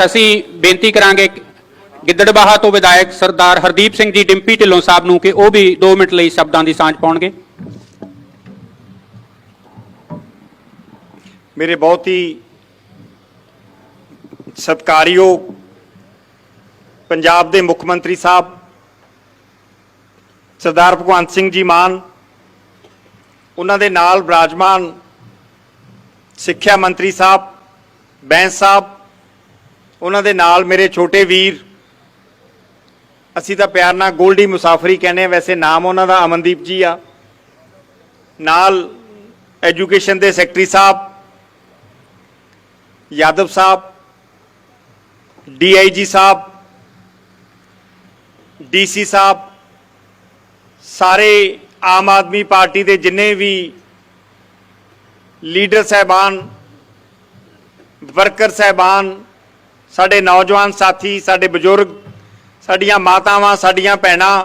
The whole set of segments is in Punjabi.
ਇਜਲਾਸ ਅਸੀਂ ਬੇਨਤੀ ਕਰਾਂਗੇ ਗਿੱਦੜਬਾਹਾ ਤੋਂ ਵਿਧਾਇਕ ਸਰਦਾਰ ਹਰਦੀਪ ਸਿੰਘ ਜੀ ਡਿੰਪੀ ਢਿੱਲੋਂ ਸਾਹਿਬ ਨੂੰ ਕਿ ਉਹ ਵੀ 2 ਮਿੰਟ ਲਈ ਸ਼ਬਦਾਂ ਦੀ ਸਾਂਝ ਪਾਉਣਗੇ। ਮੇਰੇ ਬਹੁਤ ਹੀ ਸਤਿਕਾਰਯੋਗ ਪੰਜਾਬ ਦੇ ਮੁੱਖ ਮੰਤਰੀ ਸਾਹਿਬ, ਸਰਦਾਰ ਭਗਵੰਤ ਸਿੰਘ ਜੀ ਮਾਨ, ਉਹਨਾਂ ਦੇ ਨਾਲ ਬਿਰਾਜਮਾਨ ਸਿੱਖਿਆ ਮੰਤਰੀ ਸਾਹਿਬ, ਬੈਂਸ ਸਾਹਿਬ ਉਹਨਾਂ ਦੇ ਨਾਲ ਮੇਰੇ ਛੋਟੇ ਵੀਰ। ਅਸੀਂ ਤਾਂ ਪਿਆਰ ਨਾਲ ਗੋਲਡੀ ਮੁਸਾਫਰੀ ਕਹਿੰਦੇ ਆ ਵੈਸੇ ਨਾਮ ਉਹਨਾਂ ਦਾ ਅਮਨਦੀਪ ਜੀ ਆ। ਨਾਲ ਐਜੂਕੇਸ਼ਨ ਦੇ ਸੈਕਟਰੀ ਸਾਹਿਬ, ਯਾਦਵ ਸਾਹਿਬ, ਡੀਆਈਜੀ ਸਾਹਿਬ, ਡੀਸੀ ਸਾਹਿਬ, ਸਾਰੇ ਆਮ ਆਦਮੀ ਪਾਰਟੀ ਦੇ ਜਿੰਨੇ ਵੀ ਲੀਡਰ ਸਹਿਬਾਨ, ਵਰਕਰ ਸਹਿਬਾਨ ਸਾਡੇ ਨੌਜਵਾਨ ਸਾਥੀ, ਸਾਡੇ ਬਜ਼ੁਰਗ, ਸਾਡੀਆਂ ਮਾਤਾਵਾਂ, ਸਾਡੀਆਂ ਭੈਣਾਂ,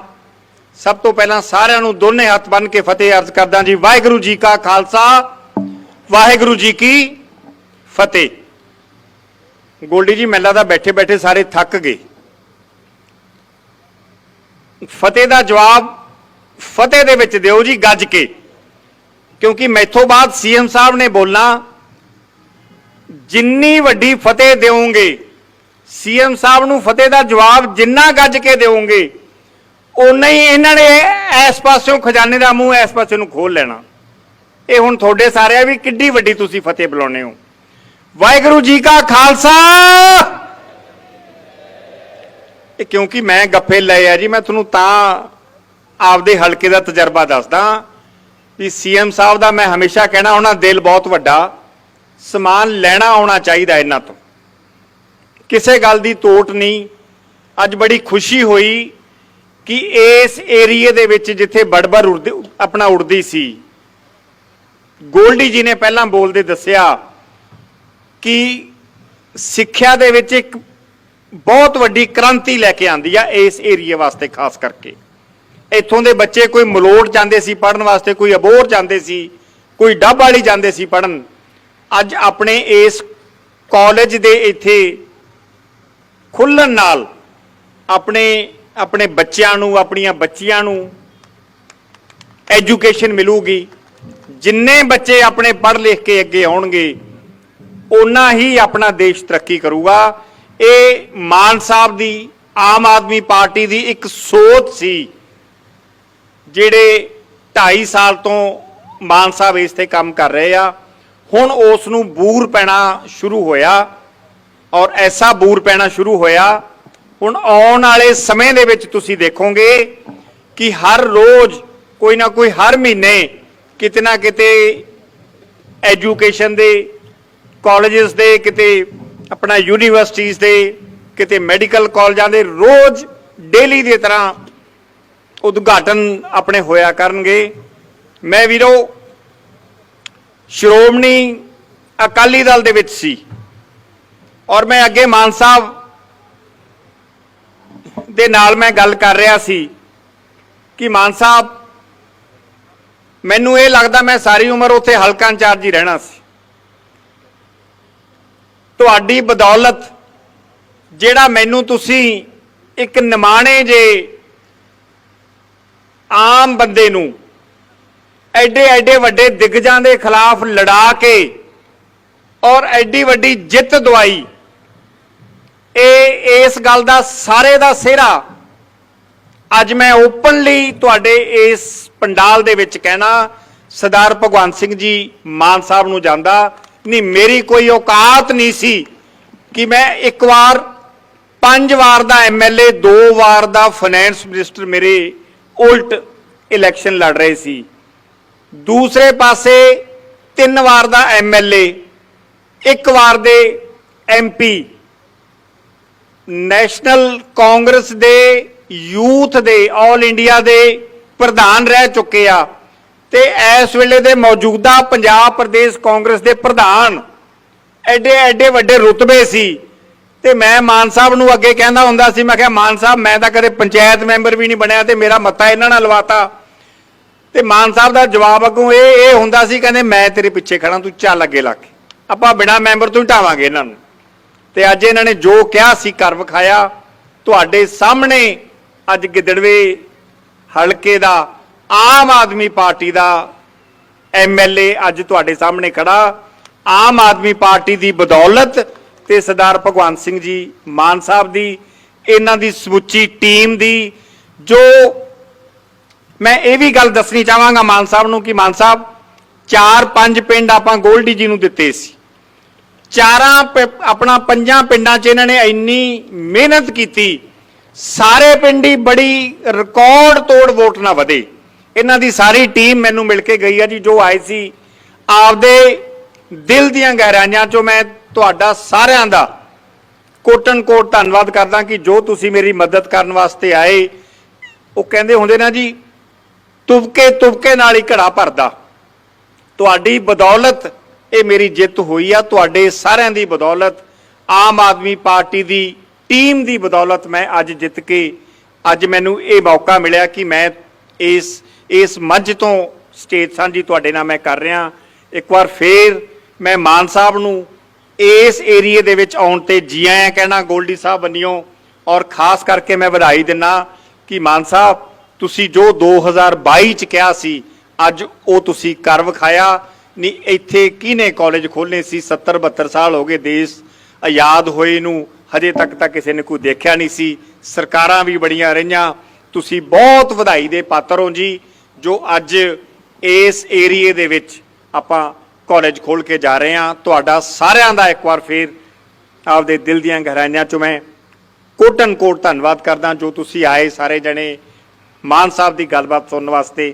ਸਭ ਤੋਂ ਪਹਿਲਾਂ ਸਾਰਿਆਂ ਨੂੰ ਦੋਨੇ ਹੱਥ ਬੰਨ ਕੇ ਫਤਿਹ ਅਰਜ਼ ਕਰਦਾ ਜੀ, ਵਾਹਿਗੁਰੂ ਜੀ ਕਾ ਖਾਲਸਾ, ਵਾਹਿਗੁਰੂ ਜੀ ਕੀ ਫਤਿਹ। ਗੋਲਡੀ ਜੀ ਮੈਨੂੰ ਦਾ ਬੈਠੇ ਬੈਠੇ ਸਾਰੇ ਥੱਕ ਗਏ। ਫਤਿਹ ਦਾ ਜਵਾਬ ਫਤਿਹ ਦੇ ਵਿੱਚ ਦਿਓ ਜੀ, ਗੱਜ ਕੇ। ਕਿਉਂਕਿ ਮੈਥੋਂ ਬਾਅਦ ਸੀਐਮ ਸਾਹਿਬ ਨੇ ਬੋਲਣਾ, ਜਿੰਨੀ ਵੱਡੀ ਫਤਿਹ ਦਿਓਗੇ ਸੀਐਮ ਸਾਹਿਬ ਨੂੰ ਫਤਿਹ ਦਾ ਜਵਾਬ ਜਿੰਨਾ ਗੱਜ ਕੇ ਦਿਓਗੇ ਉਨਾ ਹੀ ਇਹਨਾਂ ਨੇ ਇਸ ਪਾਸਿਓਂ ਖਜ਼ਾਨੇ ਦਾ ਮੂੰਹ ਇਸ ਪਾਸੇ ਨੂੰ ਖੋਲ ਲੈਣਾ। ਇਹ ਹੁਣ ਤੁਹਾਡੇ ਸਾਰਿਆਂ ਵੀ ਕਿੱਡੀ ਵੱਡੀ ਤੁਸੀਂ ਫਤਿਹ ਬੁਲਾਉਣੇ ਹੋ। ਵਾਹਿਗੁਰੂ ਜੀ ਕਾ ਖਾਲਸਾ! ਇਹ ਕਿਉਂਕਿ ਮੈਂ ਗੱਫੇ ਲਏ ਆ ਜੀ, ਮੈਂ ਤੁਹਾਨੂੰ ਤਾਂ ਆਪਦੇ ਹਲਕੇ ਦਾ ਤਜਰਬਾ ਦੱਸਦਾ ਵੀ ਸੀਐਮ ਸਾਹਿਬ ਦਾ ਮੈਂ ਹਮੇਸ਼ਾ ਕਹਿਣਾ, ਉਹਨਾਂ ਦਿਲ ਬਹੁਤ ਵੱਡਾ। ਸਮਾਨ ਲੈਣਾ ਆਉਣਾ ਚਾਹੀਦਾ ਇਹਨਾਂ ਤੋਂ। ਕਿਸੇ ਗੱਲ ਦੀ ਤੋਟ ਨਹੀਂ। ਅੱਜ ਬੜੀ ਖੁਸ਼ੀ ਹੋਈ ਕਿ ਇਸ ਏਰੀਏ ਦੇ ਵਿੱਚ ਜਿੱਥੇ ਬੜਬੜ ਉੜਦੀ, ਆਪਣਾ ਉੜਦੀ ਸੀ। ਗੋਲਡੀ ਜੀ ਨੇ ਪਹਿਲਾਂ ਬੋਲਦੇ ਦੱਸਿਆ ਕਿ ਸਿੱਖਿਆ ਦੇ ਵਿੱਚ ਇੱਕ ਬਹੁਤ ਵੱਡੀ ਕ੍ਰਾਂਤੀ ਲੈ ਕੇ ਆਂਦੀ ਆ ਇਸ ਏਰੀਏ ਵਾਸਤੇ, ਖਾਸ ਕਰਕੇ। ਇੱਥੋਂ ਦੇ ਬੱਚੇ ਕੋਈ ਮਲੋਟ ਜਾਂਦੇ ਸੀ ਪੜਨ ਵਾਸਤੇ, ਕੋਈ ਅਬੋਰ ਜਾਂਦੇ ਸੀ, ਕੋਈ ਡੱਬ ਵਾਲੀ ਜਾਂਦੇ ਸੀ ਪੜਨ ਅੱਜ ਆਪਣੇ ਇਸ ਕਾਲਜ ਦੇ ਇੱਥੇ ਖੁੱਲਣ ਨਾਲ ਆਪਣੇ ਆਪਣੇ ਬੱਚਿਆਂ ਨੂੰ, ਆਪਣੀਆਂ ਬੱਚੀਆਂ ਨੂੰ ਐਜੂਕੇਸ਼ਨ ਮਿਲੂਗੀ। ਜਿੰਨੇ ਬੱਚੇ ਆਪਣੇ ਪੜ੍ਹ ਲਿਖ ਕੇ ਅੱਗੇ ਆਉਣਗੇ ਉਨਾ ਹੀ ਆਪਣਾ ਦੇਸ਼ ਤਰੱਕੀ ਕਰੂਗਾ। ਇਹ ਮਾਨ ਸਾਹਿਬ ਦੀ, ਆਮ ਆਦਮੀ ਪਾਰਟੀ ਦੀ ਇੱਕ ਸੋਚ ਸੀ, ਜਿਹੜੇ 2.5 ਸਾਲ ਤੋਂ ਮਾਨ ਸਾਹਿਬ ਇਸ ਤੇ ਕੰਮ ਕਰ ਰਹੇ ਆ। ਹੁਣ ਉਸ ਨੂੰ ਬੂਰ ਪੈਣਾ ਸ਼ੁਰੂ ਹੋਇਆ। ਔਰ ਐਸਾ ਬੂਰ ਪੈਣਾ ਸ਼ੁਰੂ ਹੋਇਆ। ਹੁਣ ਆਉਣ ਵਾਲੇ ਸਮੇਂ ਦੇ ਵਿੱਚ ਤੁਸੀਂ ਦੇਖੋਗੇ ਕਿ ਹਰ ਰੋਜ਼, ਕੋਈ ਨਾ ਕੋਈ ਹਰ ਮਹੀਨੇ ਕਿਤੇ ਨਾ ਕਿਤੇ ਐਜੂਕੇਸ਼ਨ ਦੇ, ਕਾਲਜਸ ਦੇ, ਕਿਤੇ ਆਪਣਾ ਯੂਨੀਵਰਸਿਟੀਆਂ ਦੇ, ਕਿਤੇ ਮੈਡੀਕਲ ਕਾਲਜਾਂ ਦੇ ਰੋਜ਼ ਡੇਲੀ ਦੀ ਤਰ੍ਹਾਂ ਉਦਘਾਟਨ ਆਪਣੇ ਹੋਇਆ ਕਰਨਗੇ। ਮੈਂ ਵੀਰੋ, ਸ਼੍ਰੋਮਣੀ ਅਕਾਲੀ ਦਲ ਦੇ ਵਿੱਚ ਸੀ। ਔਰ ਮੈਂ ਅੱਗੇ ਮਾਨ ਸਾਹਿਬ ਦੇ ਨਾਲ ਮੈਂ ਗੱਲ ਕਰ ਰਿਹਾ ਸੀ ਕਿ ਮਾਨ ਸਾਹਿਬ, ਮੈਨੂੰ ਇਹ ਲੱਗਦਾ ਮੈਂ ਸਾਰੀ ਉਮਰ ਉੱਥੇ ਹਲਕਾ ਇੰਚਾਰਜ ਹੀ ਰਹਿਣਾ ਸੀ। ਤੁਹਾਡੀ ਬਦੌਲਤ ਜਿਹੜਾ ਮੈਨੂੰ ਤੁਸੀਂ ਇੱਕ ਨਿਮਾਣੇ ਜੇ ਆਮ ਬੰਦੇ ਨੂੰ ਐਡੇ ਐਡੇ ਵੱਡੇ ਦਿਗਜਾਂ ਦੇ ਖਿਲਾਫ ਲੜਾ ਕੇ ਔਰ ਐਡੀ ਵੱਡੀ ਜਿੱਤ ਦਵਾਈ ਇਹ, ਇਸ ਗੱਲ ਦਾ ਸਾਰੇ ਦਾ ਸਿਹਰਾ। ਅੱਜ ਮੈਂ ਓਪਨਲੀ ਤੁਹਾਡੇ ਇਸ ਪੰਡਾਲ ਦੇ ਵਿੱਚ ਕਹਿਣਾ, ਸਰਦਾਰ ਭਗਵੰਤ ਸਿੰਘ ਜੀ ਮਾਨ ਸਾਹਿਬ ਨੂੰ ਜਾਂਦਾ। ਨਹੀਂ, ਮੇਰੀ ਕੋਈ ਔਕਾਤ ਨਹੀਂ ਸੀ ਕਿ ਮੈਂ ਇੱਕ ਵਾਰ, ਪੰਜ ਵਾਰ ਦਾ ਐਮਐਲਏ ਦੋ ਵਾਰ ਦਾ ਫਾਈਨੈਂਸ ਮਿਨਿਸਟਰ ਮੇਰੇ ਉਲਟ ਇਲੈਕਸ਼ਨ ਲੜ ਰਹੇ ਸੀ। ਦੂਸਰੇ ਪਾਸੇ ਤਿੰਨ ਵਾਰ ਦਾ ਐਮਐਲਏ ਇੱਕ ਵਾਰ ਦੇ ਐਮਪੀ ਨੈਸ਼ਨਲ ਕਾਂਗਰਸ ਦੇ ਯੂਥ ਦੇ, ਆਲ ਇੰਡੀਆ ਦੇ ਪ੍ਰਧਾਨ ਰਹਿ ਚੁੱਕੇ ਆ। ਤੇ ਇਸ ਵੇਲੇ ਦੇ ਮੌਜੂਦਾ ਪੰਜਾਬ ਪ੍ਰਦੇਸ਼ ਕਾਂਗਰਸ ਦੇ ਪ੍ਰਧਾਨ ਐਡੇ ਐਡੇ ਵੱਡੇ ਰੁਤਬੇ ਸੀ। ਤੇ ਮੈਂ ਮਾਨ ਸਾਹਿਬ ਨੂੰ ਅੱਗੇ ਕਹਿੰਦਾ ਹੁੰਦਾ ਸੀ, ਮੈਂ ਕਿਹਾ, ਮਾਨ ਸਾਹਿਬ, ਮੈਂ ਤਾਂ ਕਦੇ ਪੰਚਾਇਤ ਮੈਂਬਰ ਵੀ ਨਹੀਂ ਬਣਿਆ ਤੇ ਮੇਰਾ ਮੱਤਾ ਇਹਨਾਂ ਨਾਲ ਲਵਾਤਾ। ਤੇ ਮਾਨ ਸਾਹਿਬ ਦਾ ਜਵਾਬ ਅੱਗੋਂ ਇਹ ਇਹ ਹੁੰਦਾ ਸੀ, ਕਹਿੰਦੇ, ਮੈਂ ਤੇਰੇ ਪਿੱਛੇ ਖੜਾ ਤੂੰ ਚੱਲ ਅੱਗੇ ਲੱਗ। ਕੇ ਆਪਾਂ ਬਿਨਾ ਮੈਂਬਰ ਤੋਂ ਹੀ ਢਾਵਾਂਗੇ ਇਹਨਾਂ ਨੂੰ। ਤੇ ਅੱਜ ਇਹਨਾਂ ਨੇ ਜੋ ਕਿਹਾ ਸੀ ਕਰ ਵਿਖਾਇਆ, ਤੁਹਾਡੇ ਸਾਹਮਣੇ ਅੱਜ ਗਿੱਦੜਵੇ ਹਲਕੇ ਦਾ ਆਮ ਆਦਮੀ ਪਾਰਟੀ ਦਾ ਐਮਐਲਏ ਅੱਜ ਤੁਹਾਡੇ ਸਾਹਮਣੇ ਖੜਾ। ਆਮ ਆਦਮੀ ਪਾਰਟੀ ਦੀ ਬਦੌਲਤ ਤੇ ਸਰਦਾਰ ਭਗਵੰਤ ਸਿੰਘ ਜੀ ਮਾਨ ਸਾਹਿਬ ਦੀ, ਇਹਨਾਂ ਦੀ ਸਮੁੱਚੀ ਟੀਮ ਦੀ, ਜੋ ਮੈਂ ਇਹ ਵੀ ਗੱਲ ਦੱਸਣੀ ਚਾਹਾਂਗਾ ਮਾਨ ਸਾਹਿਬ ਨੂੰ ਕਿ ਮਾਨ ਸਾਹਿਬ, ਚਾਰ ਪੰਜ ਪਿੰਡ ਆਪਾਂ ਗੋਲਡੀ ਜੀ ਨੂੰ ਦਿੱਤੇ ਸੀ। ਚਾਰਾਂ ਪ- ਆਪਣਾ ਪੰਜਾਂ ਪਿੰਡਾਂ 'ਚ ਇਹਨਾਂ ਨੇ ਇੰਨੀ ਮਿਹਨਤ ਕੀਤੀ। ਸਾਰੇ ਪਿੰਡ ਹੀ ਬੜੀ ਰਿਕਾਰਡ ਤੋੜ ਵੋਟ ਨਾ ਵਧੇ। ਇਹਨਾਂ ਦੀ ਸਾਰੀ ਟੀਮ ਮੈਨੂੰ ਮਿਲ ਕੇ ਗਈ ਆ ਜੀ, ਜੋ ਆਏ ਸੀ। ਆਪਦੇ ਦਿਲ ਦੀਆਂ ਗਹਿਰਾਈਆਂ 'ਚੋਂ ਮੈਂ ਤੁਹਾਡਾ ਸਾਰਿਆਂ ਦਾ ਕੋਟਨ ਕੋਟ ਧੰਨਵਾਦ ਕਰਦਾ ਕਿ ਜੋ ਤੁਸੀਂ ਮੇਰੀ ਮਦਦ ਕਰਨ ਵਾਸਤੇ ਆਏ, ਉਹ ਕਹਿੰਦੇ ਹੁੰਦੇ ਨਾ ਜੀ ਤੁਬਕੇ ਤੁਬਕੇ ਨਾਲ ਹੀ ਘੜਾ ਭਰਦਾ। ਤੁਹਾਡੀ ਬਦੌਲਤ ਇਹ ਮੇਰੀ ਜਿੱਤ ਹੋਈ ਆ। ਤੁਹਾਡੇ ਸਾਰਿਆਂ ਦੀ ਬਦੌਲਤ, ਆਮ ਆਦਮੀ ਪਾਰਟੀ ਦੀ ਟੀਮ ਦੀ ਬਦੌਲਤ ਮੈਂ ਅੱਜ ਜਿੱਤ ਕੇ, ਅੱਜ ਮੈਨੂੰ ਇਹ ਮੌਕਾ ਮਿਲਿਆ ਕਿ ਮੈਂ ਇਸ ਇਸ ਮੰਚ ਤੋਂ ਸਟੇਜ ਸਾਂਝੀ ਤੁਹਾਡੇ ਨਾਲ ਮੈਂ ਕਰ ਰਿਹਾ। ਇੱਕ ਵਾਰ ਫੇਰ ਮੈਂ ਮਾਨ ਸਾਹਿਬ ਨੂੰ ਇਸ ਏਰੀਏ ਦੇ ਵਿੱਚ ਆਉਣ ਤੇ ਜੀ ਆਇਆਂ ਕਹਿਣਾ, ਗੋਲਡੀ ਸਾਹਿਬ ਬੰਨਿਓ। ਔਰ ਖਾਸ ਕਰਕੇ ਮੈਂ ਵਧਾਈ ਦਿੰਨਾ ਕਿ ਮਾਨ ਸਾਹਿਬ, ਤੁਸੀਂ ਜੋ 2022 ਚ ਕਿਹਾ ਸੀ, ਅੱਜ ਉਹ ਤੁਸੀਂ ਕਰ ਵਿਖਾਇਆ। ਨਹੀਂ ਇੱਥੇ ਕਿਹਨੇ ਕਾਲਜ ਖੋਲ੍ਹਣੇ ਸੀ? 70 72 ਸਾਲ ਹੋ ਗਏ ਦੇਸ਼ ਆਜ਼ਾਦ ਹੋਏ ਨੂੰ। ਹਜੇ ਤੱਕ ਤਾਂ ਕਿਸੇ ਨੇ ਕੋਈ ਦੇਖਿਆ ਨਹੀਂ ਸੀ। ਸਰਕਾਰਾਂ ਵੀ ਬੜੀਆਂ ਰਹੀਆਂ। ਤੁਸੀਂ ਬਹੁਤ ਵਧਾਈ ਦੇ ਪਾਤਰ ਹੋ ਜੀ, ਜੋ ਅੱਜ ਇਸ ਏਰੀਏ ਦੇ ਵਿੱਚ ਆਪਾਂ ਕਾਲਜ ਖੋਲ ਕੇ ਜਾ ਰਹੇ ਹਾਂ। ਤੁਹਾਡਾ ਸਾਰਿਆਂ ਦਾ ਇੱਕ ਵਾਰ ਫੇਰ ਆਪਦੇ ਦਿਲ ਦੀਆਂ ਗਹਿਰਾਈਆਂ ਚੋਂ ਮੈਂ ਕੋਟਨ ਕੋਟ ਧੰਨਵਾਦ ਕਰਦਾ ਜੋ ਤੁਸੀਂ ਆਏ ਸਾਰੇ ਜਣੇ। ਮਾਨ ਸਾਹਿਬ ਦੀ ਗੱਲਬਾਤ ਸੁਣਨ ਵਾਸਤੇ